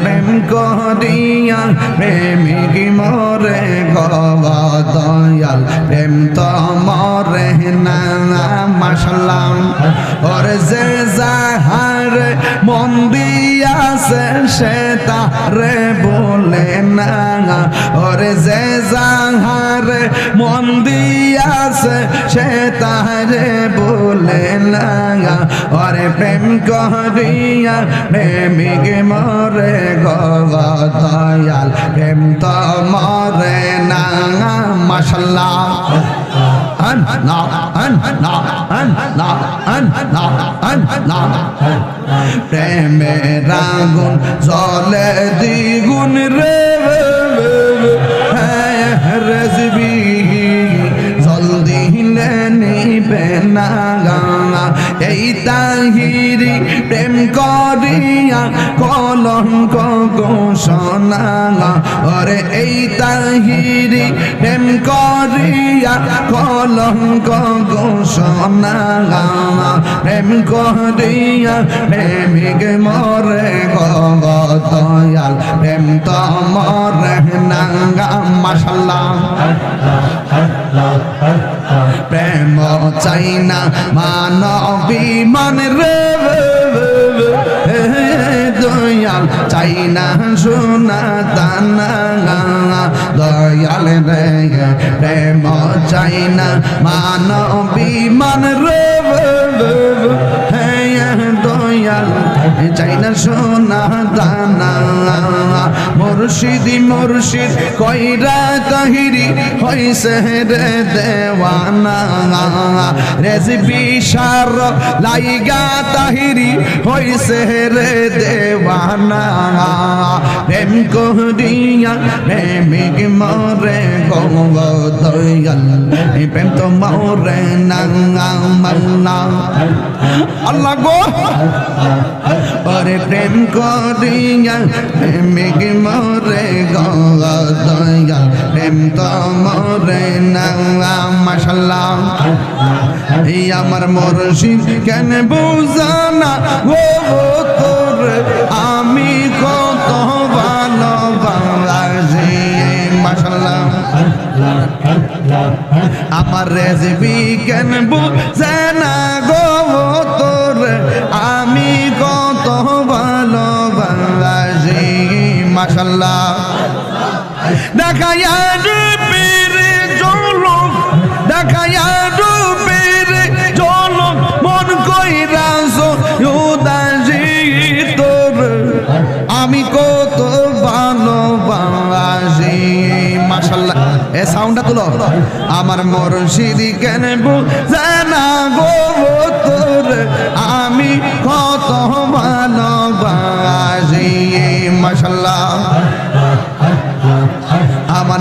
প্রেম করিয়া প্রেমিক মরে গবা দয়াল। প্রেম তো মরে না মাসালাম ওর যে যাহার মন দিয়াছে সে তারে বলে না ওর যে যাহার মন দিয়াছে সে তারে বলে না ওরে প্রেম করিয়া প্রেমিক মরে গবা দয়াল, প্রেম তো মরে না মাসাল্লাহ প্রেমের আগুন জলে দ্বিগুণ রে। নিবে না এই তাহিরি প্রেম করিয়া কলঙ্ক ঘোষণা ওরে এই তাহিরি প্রেম করিয়া কলঙ্ক ঘোষণা প্রেম করিয়া প্রেমিক মরে গয়াল প্রেম তো মরে নাঙ্গা মাসাল্লাহ প্রেম চাই না মানবী মান রে দয়াল চাই না সোনা দানা দয়াল রে প্রেম চাই না মানবী মান রে দয়াল চাই না সোনা দানা মুর্শিদি, মুর্শিদ, কইরা তাহিরি হইছে রে দেওয়ানা, রেজবি সার লাইগা তাহিরি হইছে রে দেওয়ানা, প্রেম করিয়া, প্রেমিক মরে গঙ্গ দয়াল প্রেম তো মরে আল্লাহ গো! প্রেম প্রেমিক মরে গঙ্গা দয়াল প্রেম তো মরে নাঙ্গা মাসাল্লাহ এই আমার মুর্শিদ কেন বুঝানা ও তোর আমি কত ভালো বাংলাদেশি মাসাল্লাহ আমার রেসিপি কেন বুঝে দেখাইয়া রূপের জলক মন তোর। আমি কত মাশাল্লাহ এ সাউন্ডটা তুলো। আমার মুর্শিদি কেন বুঝে গো তোর? আমি কত মাশাল্লাহ আমার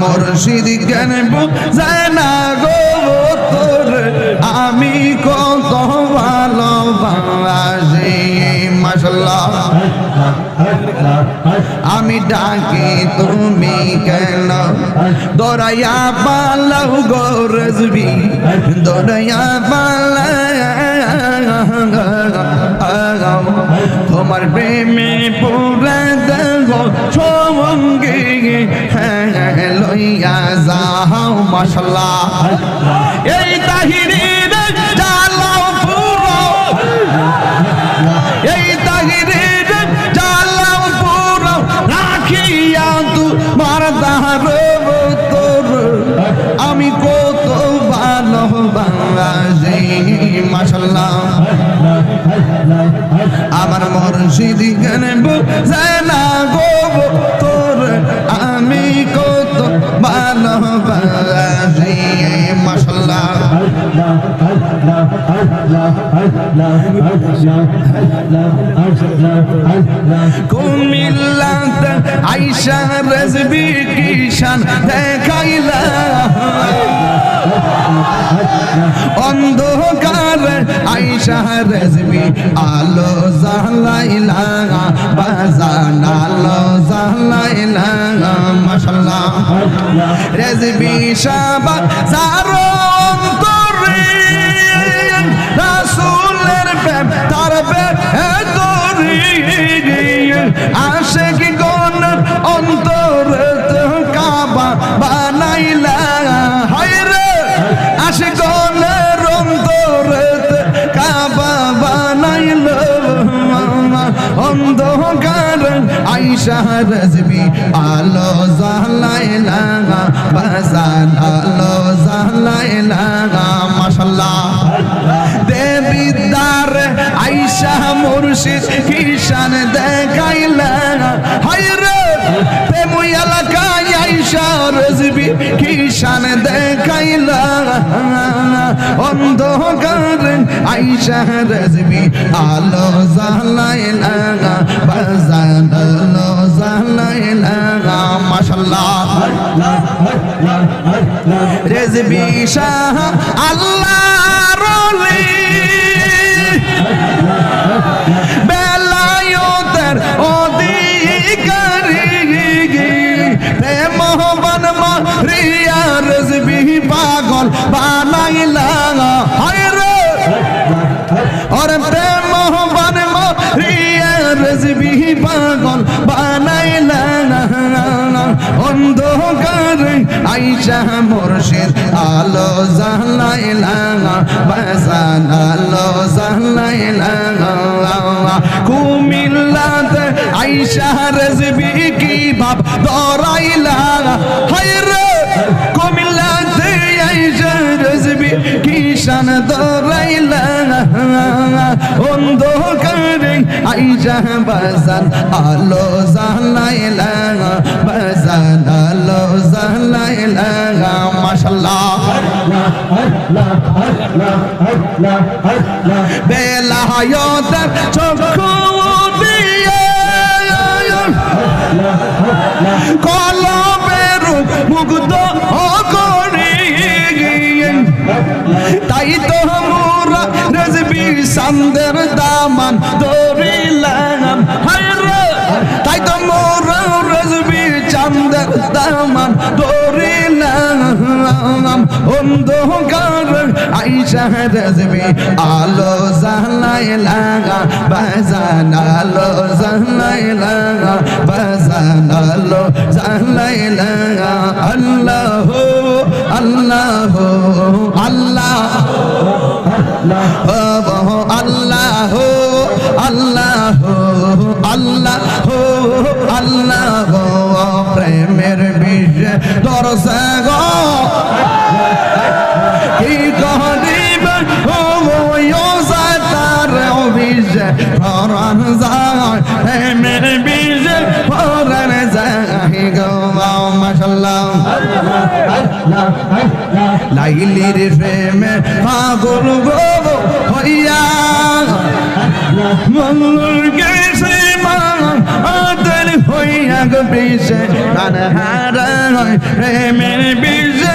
মুর্শিদ জ্ঞান বুঝে না গো তোর? আমি কত ভালো বাংলাদেশি মাসাল্লাহ আমি ডাকি, তুমি কেন? দরাইয়া পালাও গো রজবি, দরাইয়া পালাও। তোমার প্রেমে পুরা দেব সঙ্গে লইয়া যাও মশলা এই পুরো। এই পুরো। রাখিয়া তোর আমি কত ভালো বাংলাদেশি মাসাল্লাহ আমার মুর্শিদ কেন বুঝে না? কুমিল্লাতে আইসা রেজবি কিষান দেখাইলা অন্ধকারে আইসা রেজবি আলো জালাইলা বাজান আলো জালাইলা মাশাল্লাহ রেজবি শাবা জারো অন্ধকার আইসা রাজবি আলো জালাইলা বাজান আলো জালাইলা মাশাল্লাহ দেবিদার আইসা মুর্শিদ কিষান দেখাইলা হায়রে প্রেমই এলাকায় আইসা রজবি কিষান দেখাইলা অন্ধকার আইসা রজবি আলো জালাইলা বাজান আলো জালাইলা মাশাল্লাহ। রেজবি শাহ আল্লাহ রলি আইসা মুর্শিদ, আলো জালাইলা বাজান আলো জালাইলা কুমিল্লাতে আইসা রজবি কি বাপ দরাইলা হায়রে কুমিল্লাতে আইসা রজবি কিষান দরাইলা অন্ধকারে আইসা বাজান, আলো জালাইলা বাজান বেলায়তের চক্ষু দিয়ে কলমের মুগ্ধ করি তাই তো মোরা রেজবি সান্দের দামান হায়রে তাই তো মোরা রেজবি চান্দের দামান ধরিলাম। অন্ধকার আইসা রাজবে আলো জালাই লাগা বাজান আলো জালাই লাগা বাজান আলো জালাই লাগা আল্লাহ আল্লাহ আল্লাহ আল্লাহ আল্লাহ আল্লাহ আল্লাহ প্রেমের বিষ দরজা লাইলির প্রেমে পাগল গো হইয়া। মঙ্গল গেছে আদর হইয়া গো প্রেমের বিষে